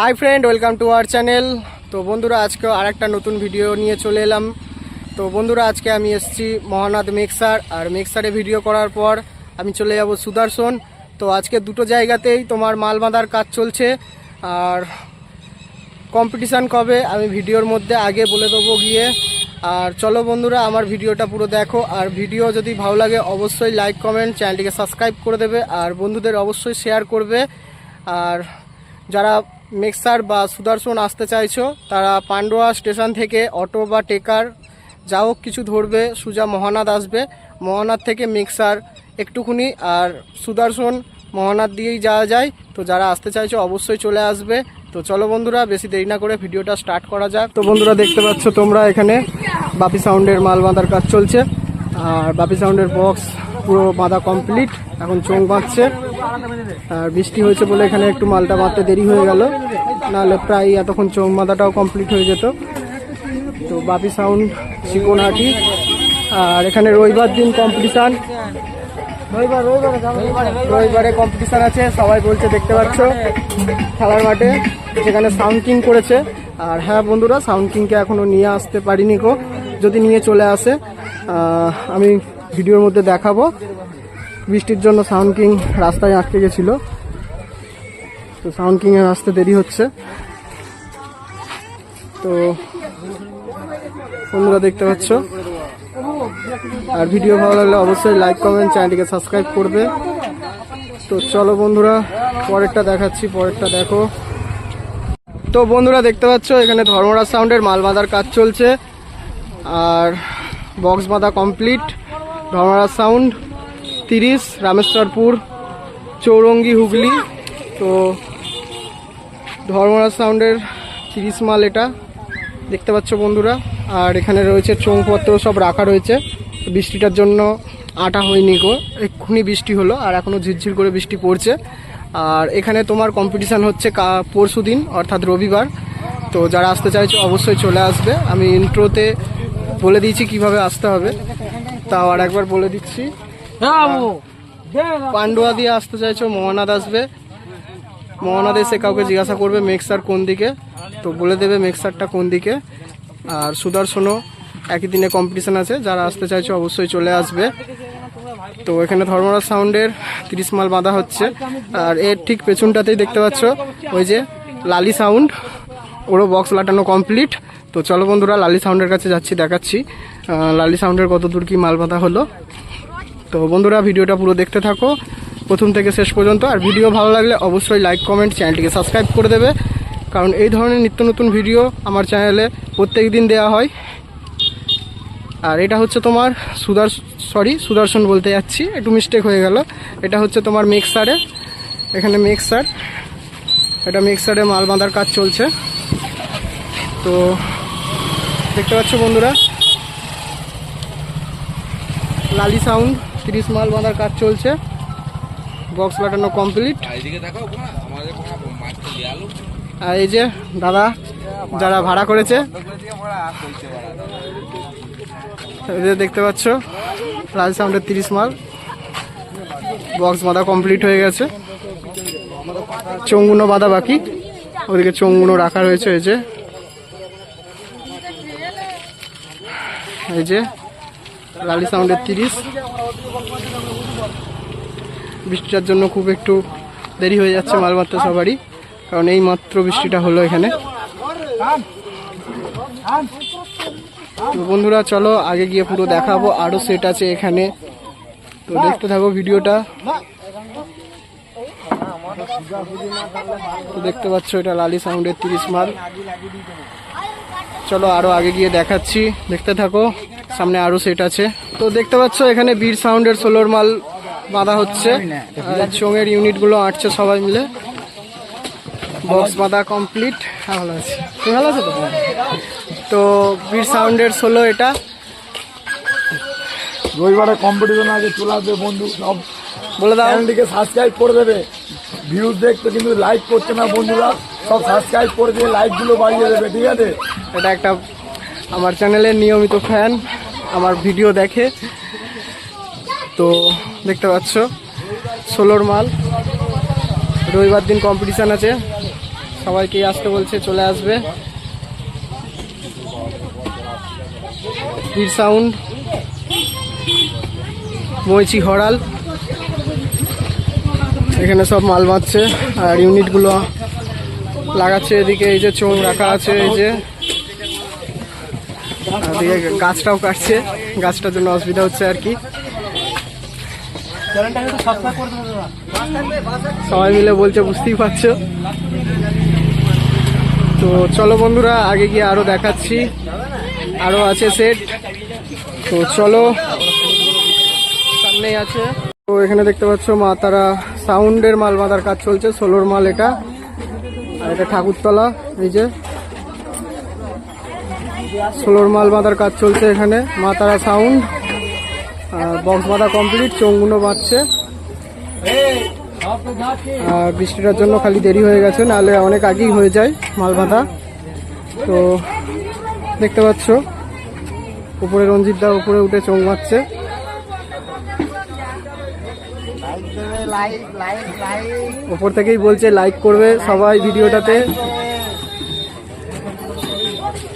Hi friend welcome to our channel তো বন্ধুরা, আজকে আর একটা নতুন ভিডিও নিয়ে চলে এলাম। তো বন্ধুরা, আজকে আমি এসেছি মহানাদ মিক্সার আর মিক্সারে ভিডিও করার পর আমি চলে যাব সুদর্শন। তো আজকে দুটো জায়গাতেই তোমার মাল বাঁধার কাজ চলছে। আর কম্পিটিশান কবে, আমি ভিডিওর মধ্যে আগে বলে দেবো গিয়ে। আর চলো বন্ধুরা, আমার ভিডিওটা পুরো দেখো। আর ভিডিও যদি ভালো লাগে, অবশ্যই লাইক কমেন্ট চ্যানেলটিকে সাবস্ক্রাইব করে দেবে। আর বন্ধুদের অবশ্যই শেয়ার করবে। আর যারা মিক্সার বা সুদর্শন আসতে চাইছো, তারা পান্ডুয়া স্টেশন থেকে অটো বা টেকার যা হোক কিছু ধরবে, সুজা মহানাদ আসবে। মহানাদ থেকে মিক্সার একটুকুনি আর সুদর্শন মহানাদ দিয়েই যাওয়া যায়। তো যারা আসতে চাইছো অবশ্যই চলে আসবে। তো চলো বন্ধুরা, বেশি দেরি না করে ভিডিওটা স্টার্ট করা যাক। তো বন্ধুরা, দেখতে পাচ্ছ তোমরা এখানে বাপি সাউন্ডের মাল বাঁধার কাজ চলছে। আর বাপি সাউন্ডের বক্স পুরো বাঁধা কমপ্লিট। এখন চোখ বাঁধছে। আর বৃষ্টি হয়েছে বলে এখানে একটু মালটা বাঁধতে দেরি হয়ে গেল। নাহলে প্রায় এতক্ষণ চোখ বাঁধাটাও কমপ্লিট হয়ে যেত। তো বাপি সাউন্ড চিকনহাটি আর এখানে রবিবার দিন কম্পিটিশান রবিবারে কম্পিটিশান আছে, সবাই বলছে দেখতে পাচ্ছ। খেলার মাঠে যেখানে সাউন্ড কিং করেছে। আর হ্যাঁ বন্ধুরা সাউন্ড কিংকে এখনও নিয়ে আসতে পারিনি গো। যদি নিয়ে চলে আসে আমি ভিডিওর মধ্যে দেখাবো। বৃষ্টির জন্য সাউন্ড কিং রাস্তায় আটকে গেছিল। তো সাউন্ড কিং এর আসতে দেরি হচ্ছে। তো বন্ধুরা দেখতে পাচ্ছ। আর ভিডিও ভালো লাগলে অবশ্যই লাইক কমেন্ট চ্যানেলটিকে সাবস্ক্রাইব করবে। তো চলো বন্ধুরা, পরেরটা দেখাচ্ছি, পরেরটা দেখো। তো বন্ধুরা দেখতে পাচ্ছ, এখানে ধর্মরাজ সাউন্ডের মাল বাঁধার কাজ চলছে। আর বক্স বাঁধা কমপ্লিট ধর্মরাজ সাউন্ড তিরিশ, রামেশ্বরপুর, চৌরঙ্গি, হুগলি। তো ধর্মরাজ সাউন্ডের তিরিশ মাল এটা, দেখতে পাচ্ছ বন্ধুরা। আর এখানে রয়েছে চোংপত্র সব রাখা রয়েছে। বৃষ্টিটার জন্য আটা হয়নি গো, এক্ষুনি বৃষ্টি হলো, আর এখনও ঝিরঝির করে বৃষ্টি পড়ছে। আর এখানে তোমার কম্পিটিশান হচ্ছে কা, পরশু দিন, অর্থাৎ রবিবার। তো যারা আসতে চাইছো, অবশ্যই চলে আসবে। আমি ইন্ট্রোতে বলে দিয়েছি কীভাবে আসতে হবে। তাও আর একবার বলে দিচ্ছি। পান্ডুয়া দিয়ে আসতে চাইছো, মোহনাদ আসবে। মোহনাদ এসে কাউকে জিজ্ঞাসা করবে মেক্সার কোন দিকে। তো বলে দেবে মেক্সারটা কোন দিকে। আর সুদর্শনও একই দিনে কম্পিটিশন আছে, যারা আসতে চাইছো অবশ্যই চলে আসবে। তো এখানে ধর্মরাজ সাউন্ডের তিরিশ মাল বাঁধা হচ্ছে। আর এর ঠিক পেছনটাতেই দেখতে পাচ্ছ, ওই যে লালি সাউন্ড ওরও বক্স লাটানো কমপ্লিট তো চলো বন্ধুরা, লালি সাউন্ডের কাছে যাচ্ছি, দেখাচ্ছি। লালি সাউন্ডের কত দূর কি মাল বাঁধা হলো। তো বন্ধুরা, ভিডিওটা পুরো দেখতে থাকো। প্রথম থেকে শেষ পর্যন্ত। আর ভিডিও ভালো লাগলে অবশ্যই লাইক কমেন্ট চ্যানেলটিকে সাবস্ক্রাইব করে দেবে। কারণ এই ধরনের নিত্য নতুন ভিডিও আমার চ্যানেলে প্রত্যেক দিন দেওয়া হয়। আর এটা হচ্ছে তোমার সুদার সরি সুদর্শন বলতে যাচ্ছি। একটু মিস্টেক হয়ে গেল। এটা হচ্ছে তোমার মিক্সারে এখানে মিক্সার এটা মিক্সারে মাল বাঁধার কাজ চলছে। তো দেখতে পাচ্ছ বন্ধুরা? লালি সাউন্ড তিরিশ মাল বাঁধার কাজ চলছে। বক্স লাটানো কমপ্লিট। আর এই যে দাদা যারা ভাড়া করেছে দেখতে পাচ্ছ লাল সাউন্ডের তিরিশ মাল। বক্স বাঁধা কমপ্লিট হয়ে গেছে। চঙ্গুনো বাঁধা বাকি। ওদিকে চঙ্গুনো রাখা রয়েছে এই যে। এই যে লালি সাউন্ডের তিরিশ। বৃষ্টিটার জন্য খুব একটু দেরি হয়ে যাচ্ছে মাল মাত্র সবারই, কারণ এই মাত্র বৃষ্টিটা হলো এখানে। তো বন্ধুরা, চলো আগে গিয়ে পুরো দেখাবো, আরও সেট আছে এখানে। তো দেখতে থাকো ভিডিওটা। তো দেখতে পাচ্ছ এটা লালি সাউন্ডের তিরিশ মাল। চলো আরও আগে গিয়ে দেখাচ্ছি। দেখতে থাকো। সামনে আরও সেট আছে। তো দেখতে পাচ্ছ এখানে বীর সাউন্ডের সোলোর মাল বাঁধা হচ্ছে। চোঙের ইউনিটগুলো আঁটছে সবাই মিলে। বক্স বাঁধা কমপ্লিট হ্যাঁ ভালো আছে। তুমি ভালো আছো তো? তো বীর সাউন্ডের সোলো এটা। রবিবারে কম্পিটিশন আছে চলে আসবে বন্ধু সব বলে দাও। চ্যানেলটিকে সাবস্ক্রাইব করে দেবে। ভিউজ দেখতে কিন্তু লাইক করছে না বন্ধুরা। সব সাবস্ক্রাইব করে দিয়ে লাইকগুলো বাড়িয়ে দেবে ঠিক আছে? এটা একটা আমার চ্যানেলের নিয়মিত ফ্যান, আমার ভিডিও দেখে। তো দেখতে পাচ্ছ, ষোলোর মাল। রবিবার দিন কম্পিটিশান আছে। সবাইকেই আসতে বলছে, চলে আসবে। সাউন্ড মৈচি হরাল। এখানে সব মাল বাঁধছে, আর ইউনিটগুলো লাগাচ্ছে এদিকে, এই যে চোখ রাখা আছে, এই যে। গাছটাও কাটছে। গাছটার জন্য অসুবিধা হচ্ছে আর কি। সবাই মিলে বলছে, বুঝতেই পারছ। তো চলো বন্ধুরা, আগে গিয়ে আরও দেখাচ্ছি। আরও আছে সেট তো চলো, সামনেই আছে। তো এখানে দেখতে পাচ্ছ মা, তারা সাউন্ডের মাল বাঁধার কাজ চলছে সোলোর মাল এটা। আর এটা ঠাকুরতলা, এই যে। সোলোর মাল বাঁধার কাজ চলছে এখানে মা তারা সাউন্ড আর বক্স বাঁধা কমপ্লিট চোঙগুলো বাঁধছে আর বৃষ্টিটার জন্য খালি দেরি হয়ে গেছে নাহলে অনেক আগেই হয়ে যায় মাল বাঁধা তো দেখতে পাচ্ছ উপরে রঞ্জিত দা উপরে উঠে চোখ মারছে উপর থেকেই বলছে লাইক করবে সবাই ভিডিওটাতে।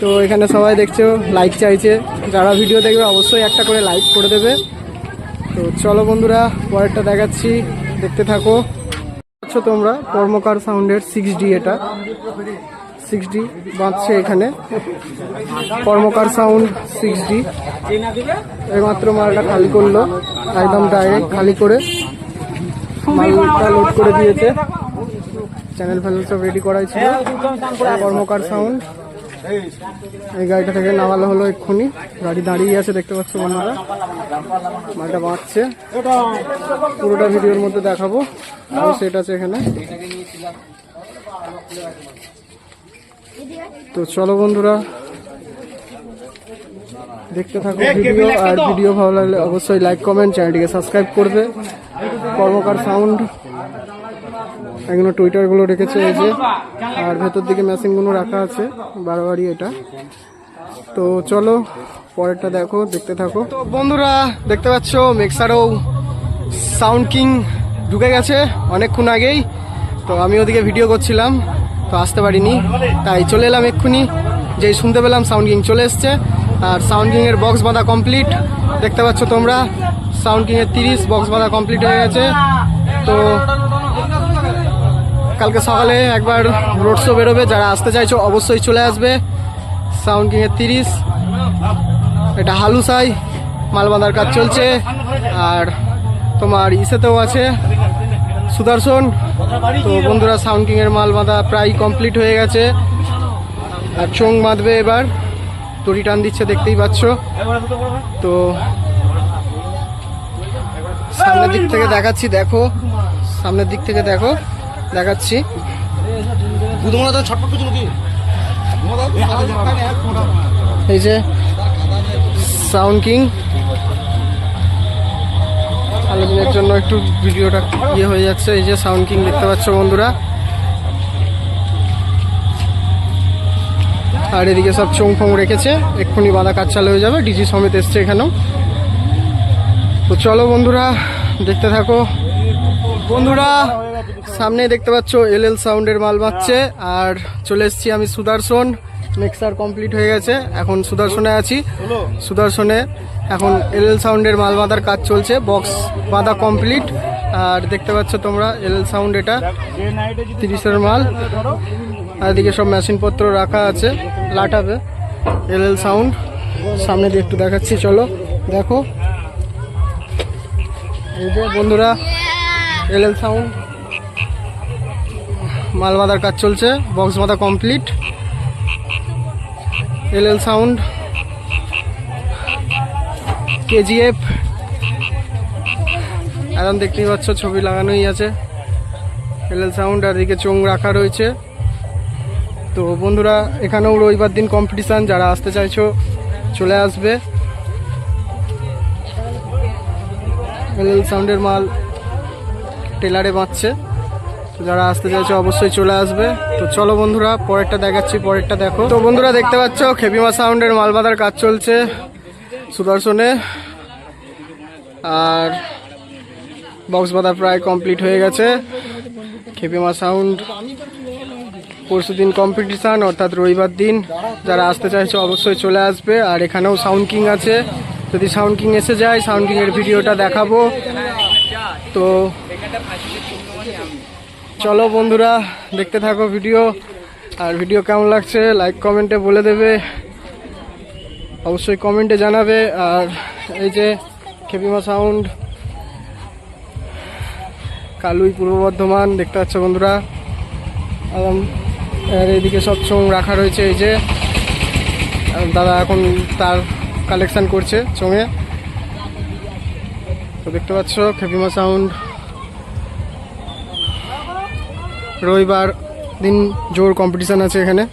তো এখানে সবাই দেখছ লাইক চাইছে। যারা ভিডিও দেখবে, অবশ্যই একটা করে লাইক করে দেবে। তো চলো বন্ধুরা, পরেরটা দেখাচ্ছি। দেখতে থাকো। আচ্ছা তোমরা, কর্মকার সাউন্ডের সিক্স ডি এটা। সিক্স ডি বাঁধছে এখানে। কর্মকার সাউন্ড সিক্স ডি এইমাত্র মালটা খালি করল, একদম ডাইরেক্ট খালি করে। মালটা লোড করে দিয়েছে। চ্যানেল ফ্যানেল সব রেডি করাই ছিল। কর্মকার সাউন্ড এই গাড়িটা থেকে নামালো হলো এক্ষুনি। গাড়ি দাঁড়িয়ে আছে দেখতে পাচ্ছ বন্ধুরা। মালটা বাঁচছে। পুরোটা ভিডিওর মধ্যে দেখাবো। আর সেট আছে এখানে। তো চলো বন্ধুরা দেখতে থাকো ভিডিও। আর ভিডিও ভালো লাগলে অবশ্যই লাইক কমেন্ট চ্যানেলটিকে সাবস্ক্রাইব করবে। কর্মকার সাউন্ড এগুলো টুইটারগুলো রেখেছে এই যে, আর ভেতর দিকে মেশিনগুলো রাখা আছে বারবারই এটা। তো চলো, পরেরটা দেখো, দেখতে থাকো। তো বন্ধুরা, দেখতে পাচ্ছ মিক্সারও সাউন্ড কিং ঢুকে গেছে অনেকক্ষণ আগেই। তো আমি ওদিকে ভিডিও করছিলাম, তো আসতে পারিনি। তাই চলে এলাম এক্ষুনি। যেই শুনতে পেলাম সাউন্ড কিং চলে এসছে। আর সাউন্ড কিংয়ের বক্স বাঁধা কমপ্লিট দেখতে পাচ্ছ তোমরা সাউন্ড কিংয়ের তিরিশ বক্স বাঁধা কমপ্লিট হয়ে গেছে। তো কালকে সকালে একবার রোড শো বেরোবে, যারা আসতে চাইছো অবশ্যই চলে আসবে। সাউন্ড কিংয়ের তিরিশ। এটা হালুসাই মাল বাঁধার কাজ চলছে। আর তোমার ইসেতেও আছে। সুদর্শন, তো বন্ধুরা সাউন্ড কিংয়ের মাল বাঁধা প্রায় কমপ্লিট হয়ে গেছে। আর চোং বাঁধবে এবার। দড়ি টান দিচ্ছে, দেখতেই পাচ্ছ। তো সামনের দিক থেকে দেখাচ্ছি, দেখো। সামনের দিক থেকে দেখো। দেখাচ্ছি। এই যে সাউন্ড কিং আলোচনার জন্য একটু ভিডিওটা ইয়ে হয়ে যাচ্ছে। এই যে সাউন্ড কিং দেখতে পাচ্ছ বন্ধুরা। আর এদিকে সব চোং ফোং রেখেছে। এক্ষুনি বাঁধা কাজ চালু হয়ে যাবে। ডিজি সমেত এসছে এখানেও। তো চলো বন্ধুরা দেখতে থাকো। বন্ধুরা, সামনে দেখতে পাচ্ছ এল এল সাউন্ডের মাল বাঁচছে আর চলে এসছি আমি সুদর্শন। মিক্সার কমপ্লিট হয়ে গেছে, এখন সুদর্শনে আছি। সুদর্শনে এখন এল এল সাউন্ডের মাল বাঁধার কাজ চলছে, বক্স বাঁধা কমপ্লিট। আর দেখতে পাচ্ছ তোমরা এল এল সাউন্ড এটা, তিরিশের মাল। আর এদিকে সব মেশিনপত্র রাখা আছে, লাটাবে এল এল সাউন্ড। সামনে দিয়ে একটু দেখাচ্ছি, চলো দেখো। এই যে বন্ধুরা এল এল সাউন্ড মাল বাঁধার কাজ চলছে বক্স বাঁধা complete L L sound KGF এখন দেখতেই পাচ্ছ, ছবি লাগানোই আছে। এল এল সাউন্ড আর এদিকে চোং রাখা রয়েছে। তো বন্ধুরা, এখানেও রবিবার দিন কম্পিটিশান যারা আসতে চাইছো, চলে আসবে। এল এল সাউন্ডের মাল টেলারে বাঁচছে যারা আসতে চাইছে অবশ্যই চলে আসবে। তো চলো বন্ধুরা, পরেরটা দেখাচ্ছি, পরেরটা দেখো। তো বন্ধুরা, দেখতে পাচ্ছ খেপিমা সাউন্ডের মাল বাঁধার কাজ চলছে সুদর্শনে। আর বক্স বাঁধা প্রায় কমপ্লিট হয়ে গেছে। খেপিমা সাউন্ড পরশু দিন কম্পিটিশান অর্থাৎ রবিবার দিন। যারা আসতে চাইছে অবশ্যই চলে আসবে। আর এখানেও সাউন্ড কিং আছে। যদি সাউন্ড কিং এসে যায় সাউন্ড কিংয়ের ভিডিওটা দেখাবো। তো চলো বন্ধুরা, দেখতে থাকো ভিডিও। আর ভিডিও কেমন লাগছে লাইক কমেন্টে বলে দেবে। অবশ্যই কমেন্টে জানাবে। আর এই যে খেপিমা সাউন্ড কালুই পূর্ব বর্ধমান, দেখতে পাচ্ছ বন্ধুরা। আর এদিকে চোং রাখা রয়েছে এই যে। দাদা এখন তার কালেকশান করছে চোঙে তো দেখতে পাচ্ছ, খেপিমা সাউন্ড রবিবার দিন জোর কম্পিটিশান আছে এখানে।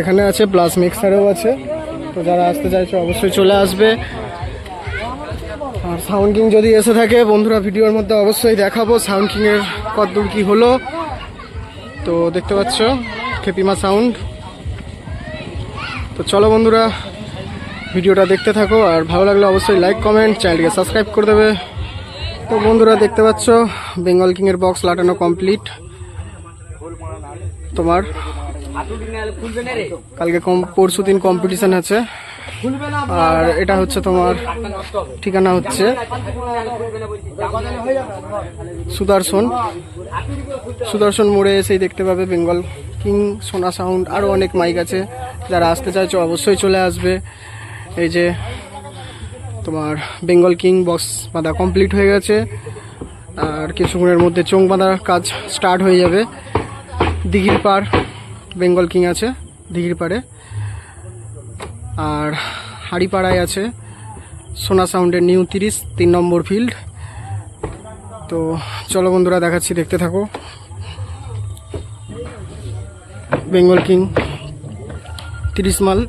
এখানে আছে প্লাস মিক্সারও আছে। তো যারা আসতে চাইছে, অবশ্যই চলে আসবে। আর সাউন্ড কিং যদি এসে থাকে, বন্ধুরা ভিডিওর মধ্যে অবশ্যই দেখাবো সাউন্ড কিংয়ের কতদূর কী হলো। তো দেখতে পাচ্ছ, খেপিমা সাউন্ড তো চলো বন্ধুরা ভিডিওটা দেখতে থাকো, আর ভালো লাগলে অবশ্যই লাইক কমেন্ট চ্যানেলটিকে সাবস্ক্রাইব করে দেবে। তো বন্ধুরা, দেখতে পাচ্ছ বেঙ্গল কিংয়ের বক্স লাটানো কমপ্লিট তোমার কালকে কম, পরশু দিন কম্পিটিশন আছে। আর এটা হচ্ছে তোমার, ঠিকানা হচ্ছে সুদর্শন। সুদর্শন মোড়ে এসেই দেখতে পাবে বেঙ্গল কিং সোনা সাউন্ড আরও অনেক মাইক আছে। যারা আসতে চাইছো, অবশ্যই চলে আসবে। এই যে তোমার বেঙ্গল কিং বক্স বাঁধা কমপ্লিট হয়ে গেছে। আর কিছুক্ষণের মধ্যে চোং বাঁধার কাজ স্টার্ট হয়ে যাবে। দিঘির পার বেঙ্গল কিং আছে, দিঘির পাড়ে। আর হাড়িপাড়ায় আছে সোনা সাউন্ডের নিউ তিরিশ, তিন নম্বর ফিল্ড তো চলো বন্ধুরা, দেখাচ্ছি, দেখতে থাকো। বেঙ্গল কিং তিরিশ মাল।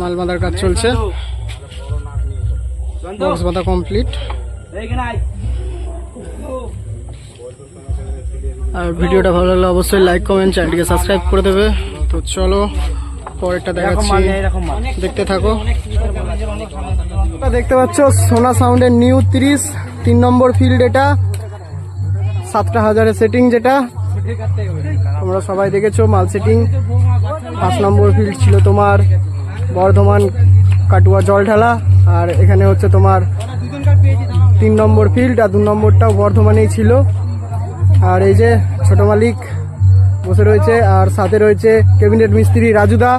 মাল বাঁধার কাজ চলছে। বক্স বাঁধা কমপ্লিট আর ভিডিওটা ভালো লাগলে অবশ্যই লাইক কমেন্ট চ্যানেলটিকে সাবস্ক্রাইব করে দেবে। তো চলো পরেরটা দেখাচ্ছি। দেখতে থাকো। দেখতে পাচ্ছ সোনা সাউন্ডের নিউ তিরিশ তিন নম্বর ফিল্ড এটা। সাতটা হাজারের সেটিং যেটা। তোমরা সবাই দেখেছ মাল সেটিং পাঁচ নম্বর ফিল্ড ছিল তোমার। বর্ধমান কাটুয়া জল ঢালা, আর এখানে হচ্ছে তোমার তিন নম্বর ফিল্ড আর দু নম্বরটাও বর্ধমানেই ছিল। আর এই যে ছোট মালিক বসে রয়েছে, আর সাথে রয়েছে ক্যাবিনেট মিস্ত্রি রাজুদা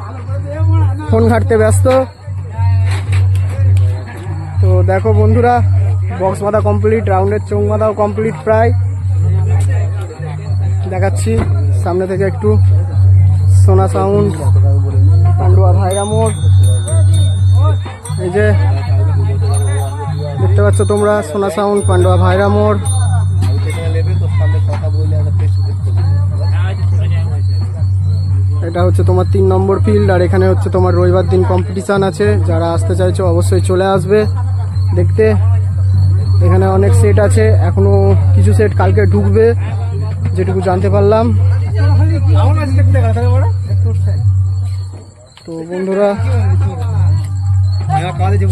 ফোন ঘাটতে ব্যস্ত। তো দেখো বন্ধুরা বক্স বাঁধা কমপ্লিট রাউন্ডের চোং বাঁধাও কমপ্লিট প্রায়। দেখাচ্ছি, সামনে থেকে একটু সোনা সাউন্ড পান্ডুয়া ভাইরা মোড়। এই যে দেখতে পাচ্ছ তোমরা, সোনা সাউন্ড, পান্ডুয়া ভাইরা মোড়। এটা হচ্ছে তোমার তিন নম্বর ফিল্ড আর এখানে হচ্ছে তোমার রবিবার দিন কম্পিটিশান আছে। যারা আসতে চাইছো, অবশ্যই চলে আসবে। দেখতে, এখানে অনেক সেট আছে। এখনও কিছু সেট কালকে ঢুকবে, যেটুকু জানতে পারলাম। তো বন্ধুরা,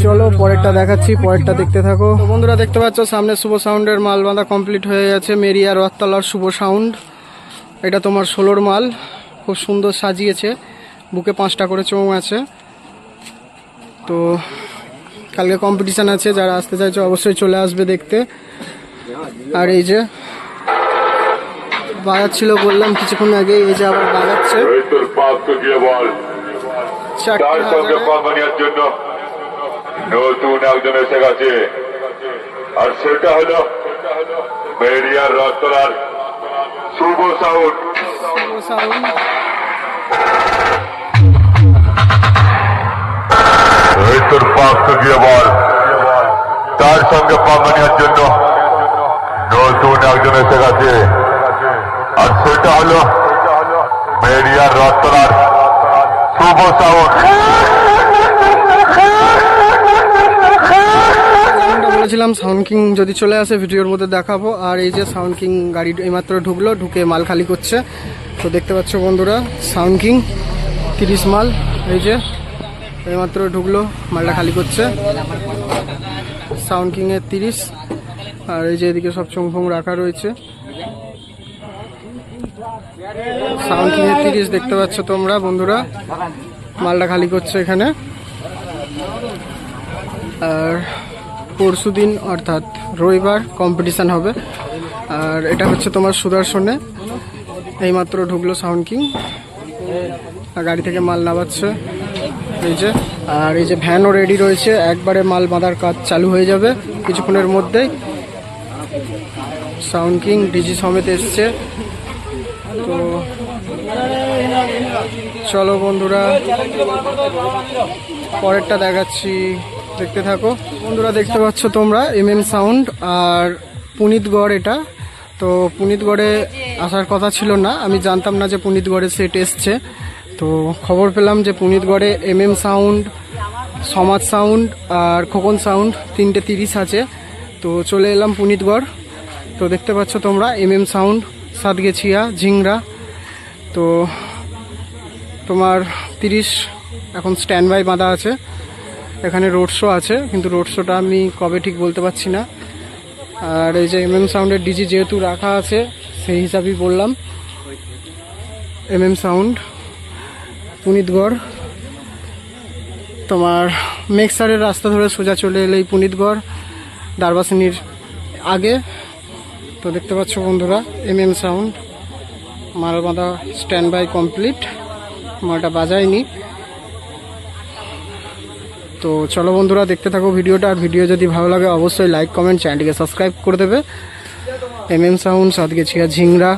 চলো পরেরটা দেখাচ্ছি, পরেরটা দেখতে থাকো। বন্ধুরা, দেখতে পাচ্ছ, সামনে শুভ সাউন্ডের মাল বাঁধা কমপ্লিট হয়ে গেছে মেরিয়া রথতলার শুভ সাউন্ড। এটা তোমার ষোলোর মাল, খুব সুন্দর সাজিয়েছে, বুকে পাঁচটা করে চোং আছে। তো কালকে কম্পিটিশান আছে, যারা আসতে চাইছে অবশ্যই চলে আসবে দেখতে। আর এই যে, বাজাচ্ছিল বললাম, কিছুক্ষণ আগে এই যে আবার বাজাচ্ছে। এই তোর পাপকে গিয়ে বল চারটে তার সঙ্গে হাজারে কোম্পানির জন্য নতুন একজন এসে গেছে আর সেটা হলো মেরিয়ার রথতলার শুভ সাউন্ড শুভ সাউন্ড এই তোর পাপকে গিয়ে বল তার সঙ্গে কোম্পানির জন্য নতুন একজন এসে গেছে আর সেটা হলো মেরিয়ার রথতলার বলেছিলাম, সাউন্ড কিং যদি চলে আসে ভিডিওর মধ্যে দেখাবো। আর এই যে সাউন্ড কিং গাড়ি এইমাত্র ঢুকলো, ঢুকে মাল খালি করছে। তো দেখতে পাচ্ছ বন্ধুরা, সাউন্ড কিং, তিরিশ মাল, এই যে এইমাত্র ঢুকলো, মালটা খালি করছে। সাউন্ড কিংয়ের তিরিশ, আর এই যে এদিকে সব চোং ফোং রাখা রয়েছে। সাউন্ড কিংয়ের তিরিশ দেখতে পাচ্ছ তোমরা, বন্ধুরা। মালটা খালি করছে এখানে। আর পরশু দিন, অর্থাৎ রবিবার কম্পিটিশান হবে। আর এটা হচ্ছে তোমার সুদর্শনে। এইমাত্র ঢুকলো সাউন্ড কিং গাড়ি থেকে মাল নামাচ্ছে। এই যে, আর এই যে ভ্যানও রেডি রয়েছে। একবারে মাল বাঁধার কাজ চালু হয়ে যাবে কিছুক্ষণের মধ্যেই। সাউন্ড কিং ডিজি সমেত এসছে। চলো বন্ধুরা, পরেরটা দেখাচ্ছি। দেখতে থাকো। বন্ধুরা, দেখতে পাচ্ছ তোমরা এম এম সাউন্ড আর পুনিতগড় এটা। তো পুনিতগড়ে আসার কথা ছিল না, আমি জানতাম না যে পুনিতগড়ে সেট এসছে। তো খবর পেলাম যে পুনিতগড়ে M M sound Samaj sound আর খোকন সাউন্ড তিনটে তিরিশ আছে। তো চলে এলাম পুনিতগড়। তো দেখতে পাচ্ছ তোমরা M M sound Satgachhia, Jhingra. তো তোমার তিরিশ, এখন স্ট্যান্ড বাই বাঁধা আছে। এখানে রোড শো আছে, কিন্তু রোড শোটা আমি কবে ঠিক বলতে পারছি না। আর এই যে এম এম সাউন্ডের ডিজি যেহেতু রাখা আছে, সেই হিসাবেই বললাম। এম এম সাউন্ড পুনিতগড় তোমার মেক্সারের রাস্তা ধরে সোজা চলে এলেই পুনিতগড় দারবাসিনীর আগে। তো দেখতে পাচ্ছ বন্ধুরা এম এম সাউন্ড মাল বাঁধা স্ট্যান্ড বাই কমপ্লিট মালটা বাজায়নি। তো চলো বন্ধুরা, দেখতে থাকো ভিডিওটা। আর ভিডিও যদি ভালো লাগে, অবশ্যই লাইক কমেন্ট চ্যানেলটিকে সাবস্ক্রাইব করে দেবে। M M sound Satgachhia Jhingra.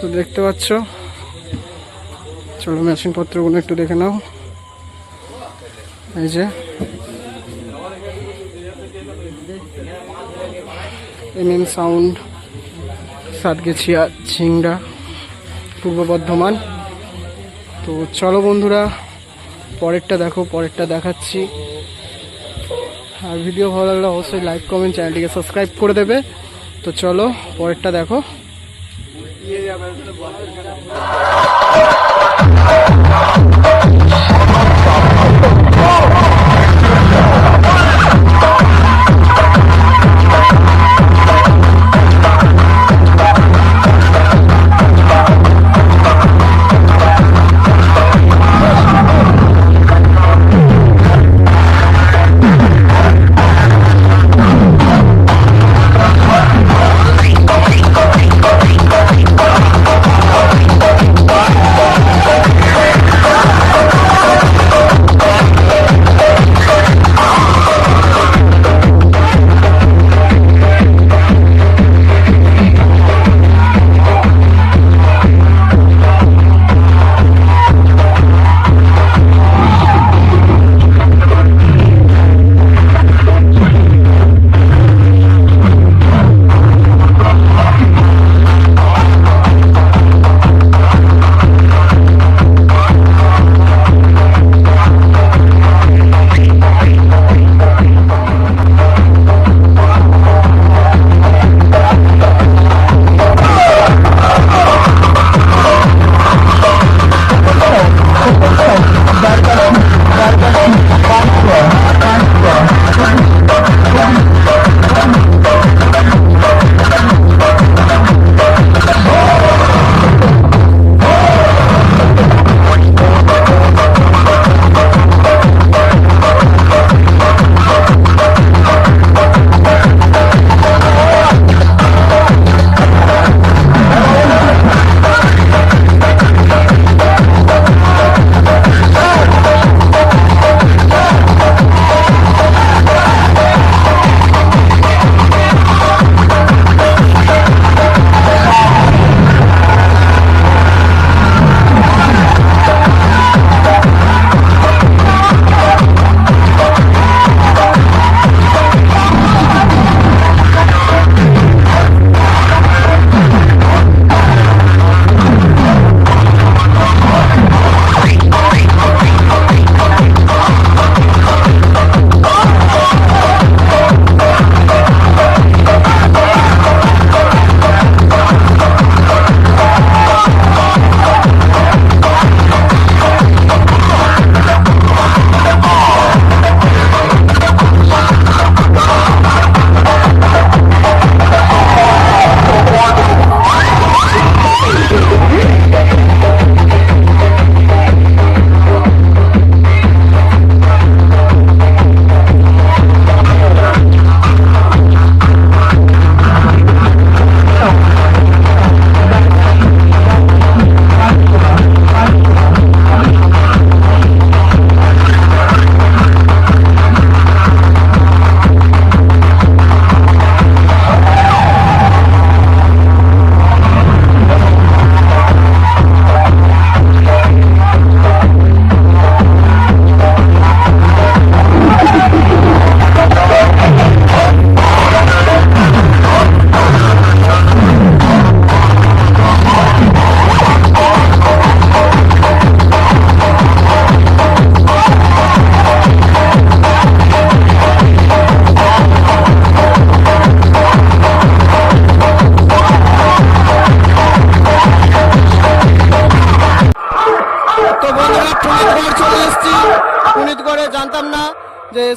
তো দেখতে পাচ্ছ? চলো মেশিন পত্রগুলো একটু দেখে নাও। এই যে। M M sound Satgachhia Jhingra, Purba Bardhaman. তো চলো বন্ধুরা, পরেরটা দেখো, পরেরটা দেখাচ্ছি। আর ভিডিও ভালো লাগলে অবশ্যই লাইক কমেন্ট চ্যানেলটিকে সাবস্ক্রাইব করে দেবে। তো চলো, পরেরটা দেখো।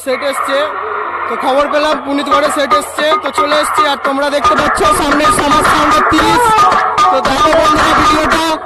সেট এসছে। তো খবর পেলাম, পুনিতগড়ে সেট এসছে। তো চলে এসছি আর তোমরা দেখতে পাচ্ছ সামনে সমাজ সামনে তিরিশ। তো দেখো বন্ধুরা ভিডিওটা।